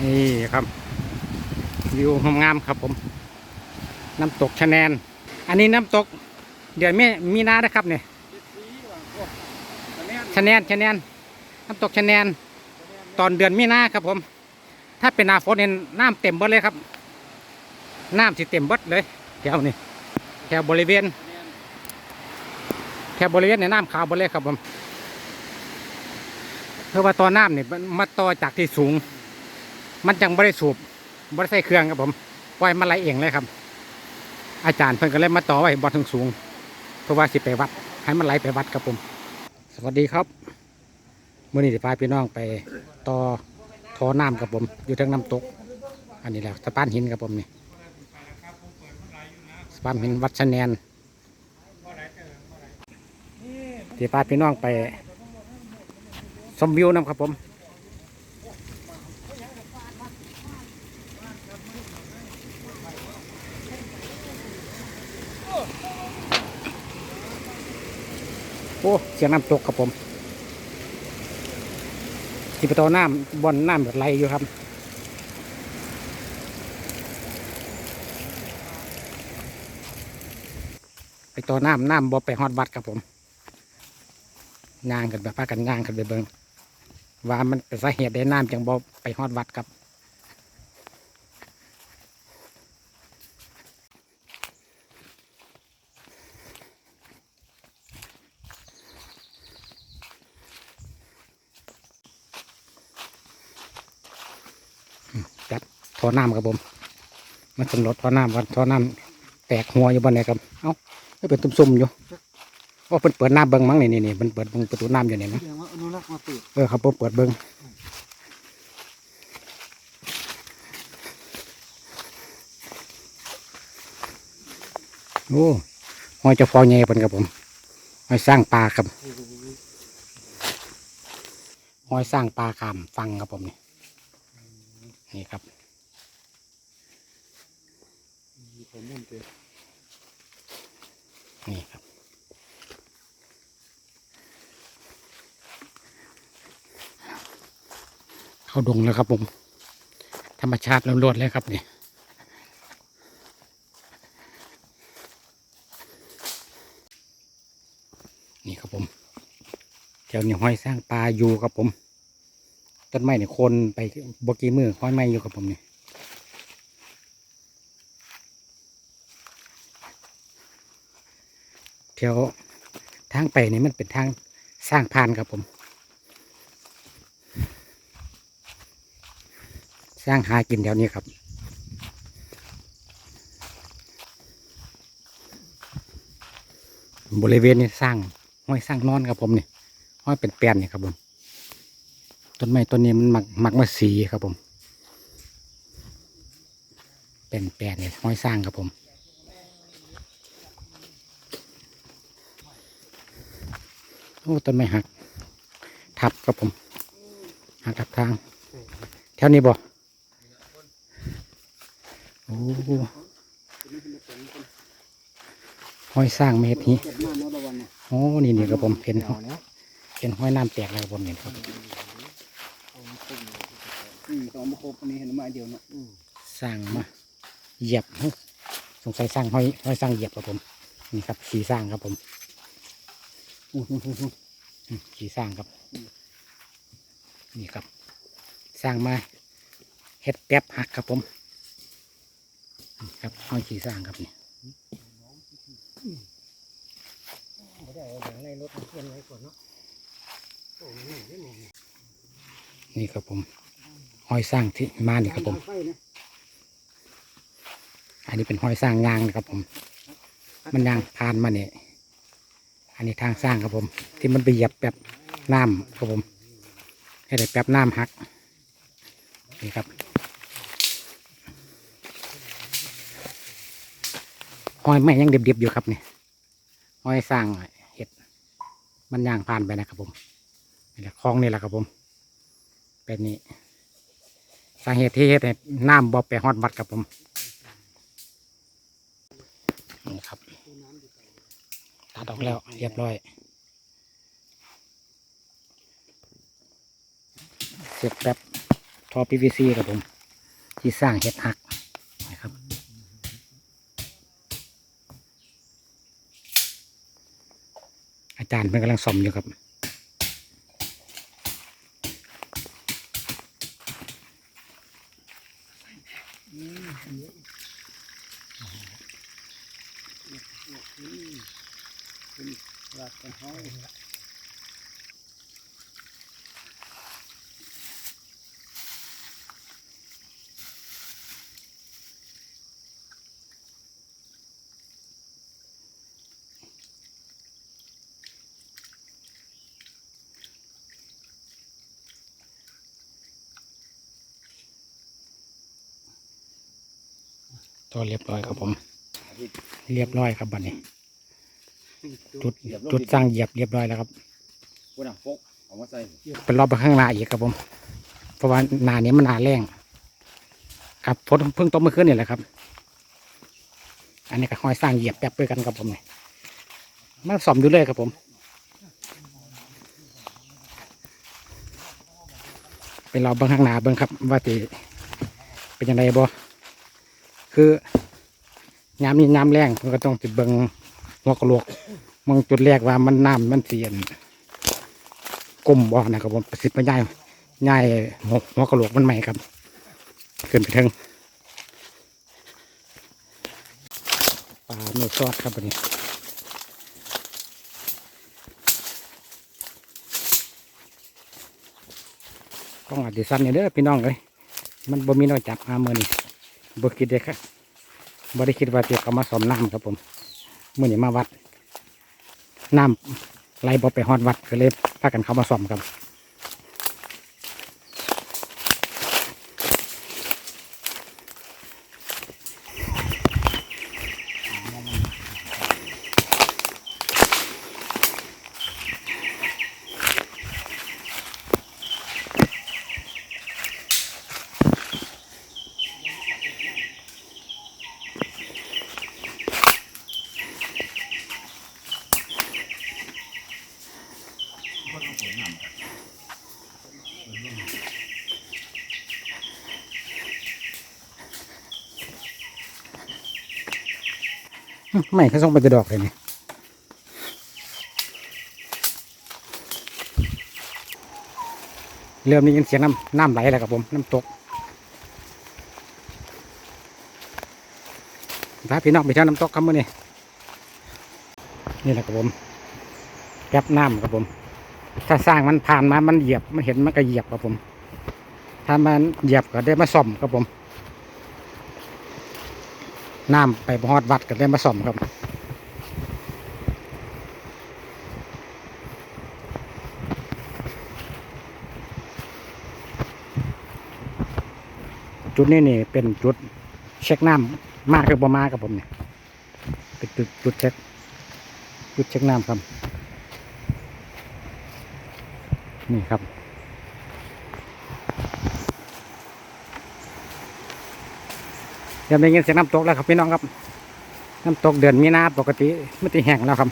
นี่ครับวิวงามๆครับผม น้ำตกชะแนน อันนี้น้ำตก เดี๋ยวมีมีนานะครับเนี่ยชะแนนชะแนนน้ำตกชะแนน ตอนเดือนมีนาครับผม ถ้าเป็นนาฝนเนี่ยน้ำเต็มเบิดเลยครับน้ำสิเต็มเบิดเลยแถวนี้แถวบริเวณแถวบริเวณในน้ำขาวเบิดเลยครับผมเพราะว่าตอน้ำเนี่ยมันมาต่อจากที่สูง มันจังบริสูบบริใส่เครื่องครับผมปล่อยมันไหลเองเลยครับ อาจารย์เพิ่นก็เลยมาต่อไว้บอถึงสูงเพราะว่าสิไปวัด ให้มันไหลไปวัดครับผม สวัสดีครับมื่อนี้จะพาพี่น้องไปต่อทอน้ำครับผม อยู่ทางน้ำตก อันนี้แหละสะพานหินครับผมนี่สะพานหินวัดชะแนนที่พาพี่น้องไปชมวิวนะครับผม โอ้ เสียงน้ำตกครับผมที่ประตูน้ำบอนน้ำแบบไหลอยู่ครับไปต่อน้ำน้ำบ่ไปฮอดวัดครับผมย่างกันแบบพากันย่างกันไปเบิงว่ามันเป็นสาเหตุได้น้ำจังบ่ไปฮอดวัดครับ จัด ท่อน้ำครับผมมันสำรวจท่อน้ำวันท่อน้ำแตกหัวอยู่บนไหนครับเอ้าไม่เป็นตุ่มๆอยู่ว่าเพิ่นเปิดน้ำเบิ้งมั้งนี่นี่นี่มันเปิดเบิ่งประตูน้ำอยู่นี่นะแสดงว่าอนุรักษ์มาเปิดเออครับผมเปิดเบิ้งโอ้หอยเจะฟองใหญ่เพิ่นครับผมหอยสร้างปลาครับหอยสร้างปลาขามฟังครับผมนี่นี่ครับ ผมมุ่นเตะนี่ครับ เข้าดงแล้วครับผม ธรรมชาติล้วนๆเลยครับนี่นี่ครับผมแถวนี้ห้อยสร้างปลาอยู่ครับผม ต้นไม้เนี่ยคนไปบกีมือห้อยไม้อยู่ครับผมนี่ ถวทางไปนี่มันเป็นทางสร้างพานครับผม สร้างหากินแถวนี้ครับบริเวณนี้สร้างห้อยสร้างนอนครับผมนี่ห้อยเป็นแปลนนี่ครับผมต้นไม้ต้นนี้มันหมักหมักมาสีครับผม เป็นแปลนนี่ห้อยสร้างครับผม โอ้ต้นไม้หัก ทับครับผม หักทับทาง แถวนี้บ่โอ้ห้อยสร้างเมตรนี้เจ็บมากนะตะวันเนี่ยโอ้นี่นี่ครับผมเห็นเอาแล้วเห็นห้อยน้ำแตกแล้วครับผมนี่ครับอืมตอนมาครบอันนี้เห็นมาเดียวเนาะอืมสร้างมาเหยียบสงสัยสร้างห้อยห้อยสร้างเหยียบครับผม นี่ครับขี่สร้างครับผมอู้หูหูหูอืม ขี่สร้างครับ นี่ครับ สร้างมาเฮ็ดแป๊บหักครับผม ครับห้อยขี่สร้างครับนี่นี่ครับผมห้อยสร้างที่มานี่ครับผม อันนี้เป็นห้อยสร้างยางนะครับผม มันยางผ่านมาเนี่ย นนี้ทางสร้างครับผม ที่มันไปเหยียบแบบน้ำครับผมให้ได้แบบน้ำหักนี่ครับห้อยไม้ยังเดียบๆอยู่ครับนี่ห้อยสร้างเห็ดมันย่างผ่านไปนะครับผมนี่แหละคลองนี่แหละครับผม เป็นนี่สาเหตุที่เห็ดให้น้ำบ่ไปฮอดวัดครับผม นี่ครับตัด ออกแล้วเรียบร้อยเสร็จแบบท่อ PVC ครับผม ที่สร้างเห็ดหักนะครับอาจารย์เพิ่นกำลังซ่อมอยู่ครับ ลักกันห้องต่อเรียบร้อยครับผม เรียบร้อยครับบัดนี้ จุดจุดสร้างเหยียบเรียบร้อยแล้วครับพูดอะพกเอามาใส่เป็นรอบไปข้างหน้าอีกครับผม เพราะว่าหนานี้มันหนาแรงครับฝนเพิ่งตกเมื่อคืนนี่แหละครับ อันนี้ก็ห้อยสร้างเหยียบแป๊บด้วยกันครับผมเนี่ยมาสอมดูเลยครับผม เป็นเราเบิ้งข้างหน้าเบิ้งครับ ว่าตีเป็นยังไงบ่คือยามนี้ยามแรงมันก็ต้องติดเบิ้ง หัวกระโหลกมองจุดแรกว่ามันน้ำมันเสียนกลมบ่นะครับผมประสิทธิ์มาย่ายย่ายหัวหัวกระโหลกมันใหม่ครับ ขึ้นไปถึงปลาเนื้อซอสครับวันนี้ต้องอาจจะสั้นเนี่ยเด้อพี่น้องเลยมันบ่มีน้อยจับอาเมือนี่บ่คิดเลยครับบ่ได้คิดว่าจะเอามาสอมน้ำครับผม เมื่อนี้มาวัดน้ำไหลบ่ไปฮอดวัดก็เลยพากันเข้ามาซ่อมครับ ไม่เขาส่งไปแต่ดอกเลยนี่เริ่มได้ยินเสียงน้ำน้ำไหลแล้วครับผมน้ำตกพาพี่น้องไปเที่ยวน้ำตกครับมื่อนี้นี่แหละครับผมแก๊บน้ำครับผม ถ้าสร้างมันผ่านมามันเหยียบมันเห็นมันก็เหยียบครับผม ถ้ามันเหยียบก็ได้มาซ่อมครับผม น้ำไปบอดวัดก็ได้มาซ่อมครับ จุดนี้นี่เป็นจุดเช็คน้ำมากหรือบ่มากครับผมเนี่ยเป็นจุดจุดเช็คจุดเช็คน้ำครับ นี่ครับ เดี๋ยวได้ยินเสียงน้ำตกแล้วครับพี่น้องครับน้ำตกเดือนมีนาปกติไม่ติแห้งแล้วครับ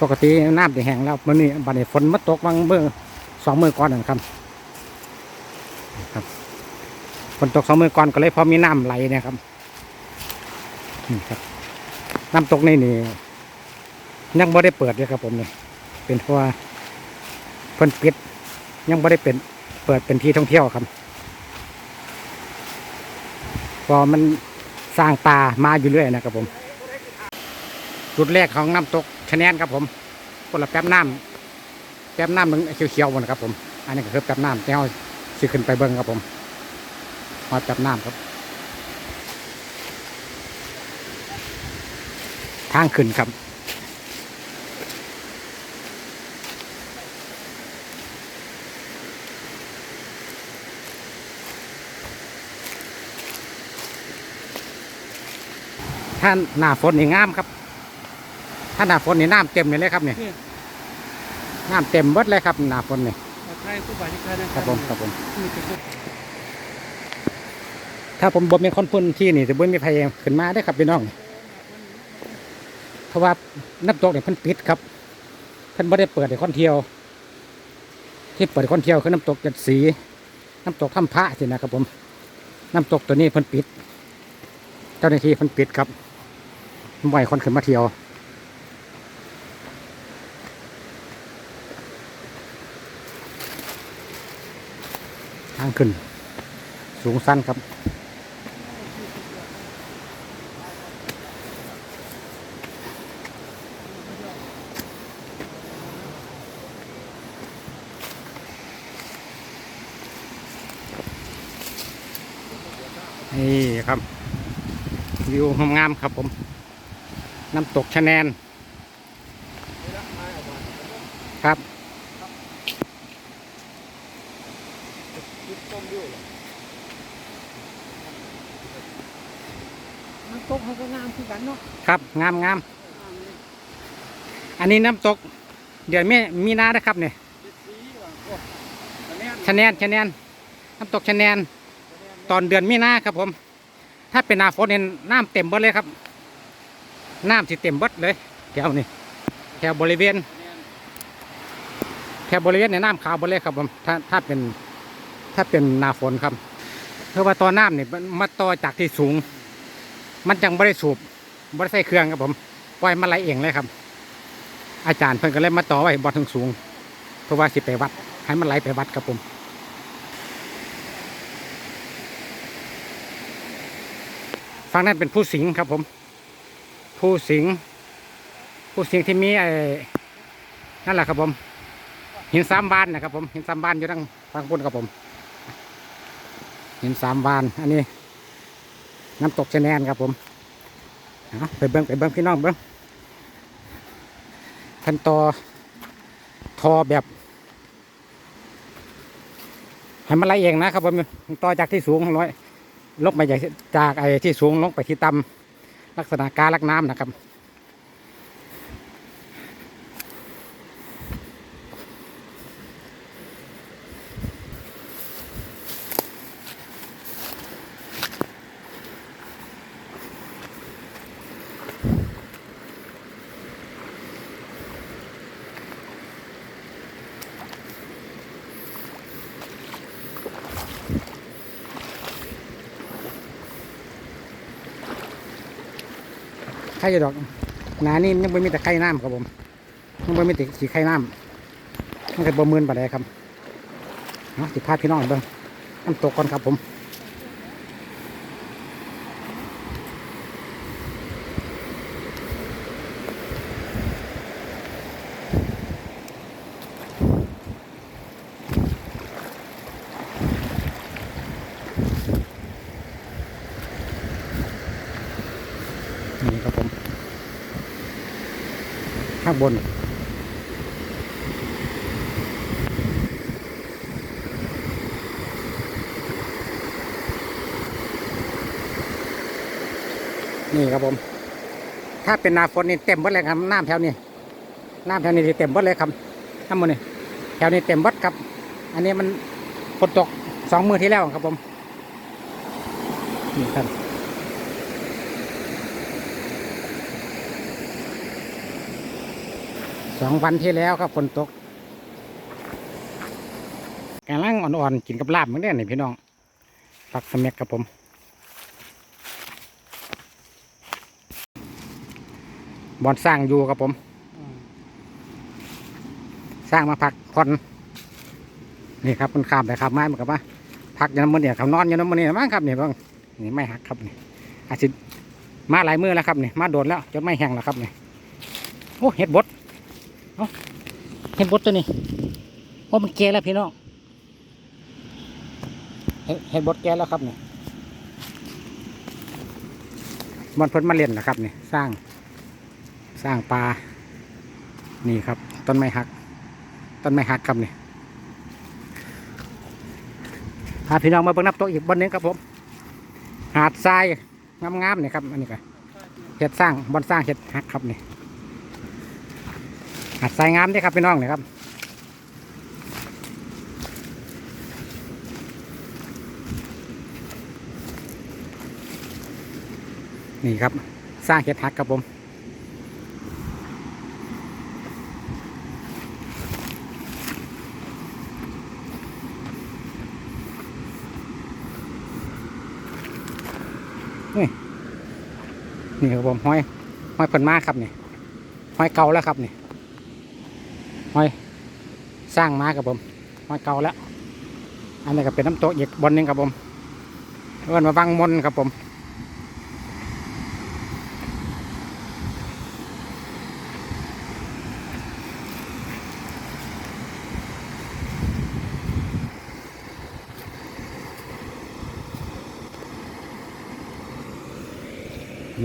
ปกติน้ำจะแห้งแล้วมื่อนี้บัดนี้ฝนมาตกบางเมื่อสองมือก่อนนะครับครับฝนตกสองมือก่อนก็เลยพอมีน้ำไหลเนะครับนี่ครับ น้ำตกนี่นี่ยังไม่ได้เปิดเลยครับผมเนี่ยเป็นเพราะว่าเพิ่นปิด ยังไม่ได้เป็นเปิดเป็นที่ท่องเที่ยวครับ พอมันสร้างป่ามาอยู่เรื่อยนะครับผม จุดแรกของน้ำตกชะแนนครับผมคนละแป๊บน้ำแป๊บน้ำมึงเขียวๆหมดครับผม อันนี้ก็คือแป๊บน้ำที่เราสิขึ้นไปเบิ้งครับผมหอดแป๊บน้ำครับ ทางขึ้นครับ ถ้าหน้าฝนนี่งามครับ ถ้าหน้าฝนนี่น้ำเต็มเลยเลยครับเนี่ยน้ำเต็มเบิดเลยครับหน้าฝนนี่ใช่ผู้บริการนะครับผมครับผมมีแต่พวกถ้าผมบ่เป็นคนพื้นที่นี่จะบ่มีใครขึ้นมาได้อครับพี่น้องเพราะว่าน้ำตกเนี่ยเพิ่นปิดครับเพิ่นบ่ได้เปิดให้คนเที่ยวทที่เปิดคนเที่ยวคือน้ำตกจัดสีน้ำตกถ้ำพระสินะครับผมน้ำตกตัวนี้เพิ่นปิด เจ้าหน้าที่เพิ่นปิดครับ บ่อยคนขึ้นมาเที่ยวทางขึ้น สูงสั้นครับนี่ครับวิวงามๆครับผม น้ำตกชะแนนครับน้ำตกเขาก็งามคือกันเนาะครับงามงามอันนี้น้ำตก เดือนมีมีนานะครับเนี่ยชะแนนชะแนนน้ำตกชะแนนตอนเดือนมีนาครับผม ถ้าเป็นหนาฝนเนี่ยน้ำเต็มเบิดเลยครับ น้ำสิเต็มบดเลยแถวนี้แถวบริเวณแถวบริเวณเนี่ยน้ำขาวเบิเลยครับผมถ้าถ้าเป็นถ้าเป็นนาฝนครับเพราะว่าตอน้ำเนี่ยมันมาต่อจากที่สูง มันจังบริสูบบริใส่เครื่องครับผมปล่อยมันไหลเองเลยครับ อาจารย์เพิ่นก็เลยมาต่อไว้บอถึงสูง เพราะว่าสิไปวัด ให้มันไหลไปวัดครับผมฝั่งนั้นเป็นผู้สิงครับผม ผู้สิงผู้สิงที่มีไอ้นั่นแหละครับผม หินสามบานนะครับ ผมหินสามบานอยู่ทางฝั่งบนครับผม หินสามบาน อันนี้ น้ำตกชะแนนครับผมเอาไปเบิ้งไปเบิ้งพี่น้องเบิ้งพันต่อทอแบบให้มันไหลเองนะครับผมต่อจากที่สูงร้อยลงไปจากจากไอ้ที่สูงลงไปที่ต่ำ ลักษณะการลักน้ำนะครับ ไข่ดอกหนานี่ยังไม่มีแต่ไข่น้ำครับผมยังไม่มีแต่สีไข่น้ำมันก็บ่มืนปานใดครับเนาสิพาพี่น้องเบิ่งน้ำตกก่อนครับผม ข้างบน นี่ครับผม ถ้าเป็นนาฝนนี่เต็มหมดเลยครับน้ำแถวนี้น้ำแถวนี้เต็มหมดเลยครับน้ำมันนี่แถวนี้เต็มหมดครับ อันนี้มันฝนตกสองมือที่แล้วครับผมนี่ครับ สองวันที่แล้วครับฝนตกกำลังอ่อนๆกินกับลาบเหมือนเดิมนี่พี่น้องผักสะเม็กครับผม บอนสร้างอยู่ครับผม สร้างมาพักผ่อนนี่ครับมันข้ามไปข้ามไม้มันกับว่าพักยู่น้ำมันเนี่ยเขานอนยู่น้ำมันเนี่ยมั้งครับเนี่บ้างนี่ไม่หักครับนี่อาจจะมาหลายมือแล้วครับนี่มาโดดแล้วจนไม่แห้งแล้วครับนี่โอ้เห็ดบด เห็ดบดตัวนี้โอ้มันแก่แล้วพี่น้องเห็ดเห็ดบดแก่แล้วครับเนี่มันเพิ่นมาเล่นนะครับเนี่ยสร้างสร้างปลานี่ครับ ต้นไม้หัก ต้นไม้หักครับเนี่ยพาพี่น้องมาเบิ่งนับโต๊ะอีกบนนึงครับผม หาดทรายงามๆเนี่ยครับอันนี้ก็เห็ดสร้างบอนสร้างเห็ดหักครับเนี่ย หัดสายงามด้วยครับพี่น้องนะครับนี่ครับ สร้างเห็ดหักครับผมนี่นี่ครับผมห้อยห้อยเพิ่นมากครับนี่ห้อยเก่าแล้วครับนี่ ห้อยสร้างมาครับผมห้อยเก่าแล้ว อันนี้ก็เป็นน้ำตกอีกบนนึงครับผมเอิ้นมาวังมนครับผม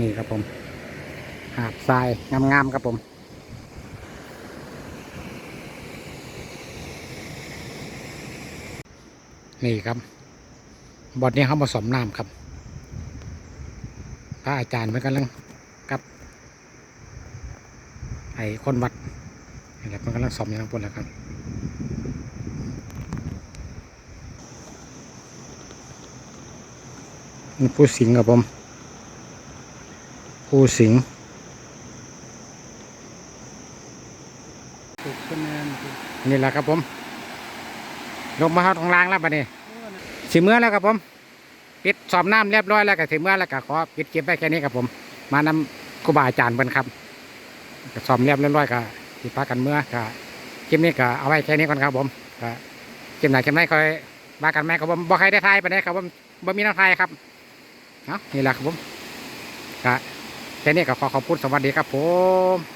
นี่ครับผม หาดทรายงามๆครับผม นี่ครับบอดนี้เขาผสมน้ำครับ พระอาจารย์เพิ่นกำลังกับ ไอ้คนวัดนี่แหละเพิ่นกำลังสอมอยู่ทางบนแล้วครับนี่ผู้สิงห์ครับผมผู้สิงห์ถูกคะแนนถูกนี่แหละครับผม ลงมาเข้าตรงล่างแล้วบัดนี้สิเมื่อแล้วครับผม ปิดสอบน้ำเรียบร้อยแล้วก็สิเมื่อแล้วก็ขอปิดเก็บไว้แค่นี้ครับผม มานำครูบาอาจารย์เพิ่นครับก็สอบเรียบร้อยก็สิพากันเมื่อก็คลิปนี้ก็เอาไว้แค่นี้ก่อนครับผมก็คลิปไหนคลิปไหนคอยว่ากันไหมครับผมบ่ใครได้ทายไปได้ครับผมบ่มีน้ำทายครับเนาะนี่แหละครับผมก็แค่นี้ก็ขอขอบคุณสวัสดีครับผม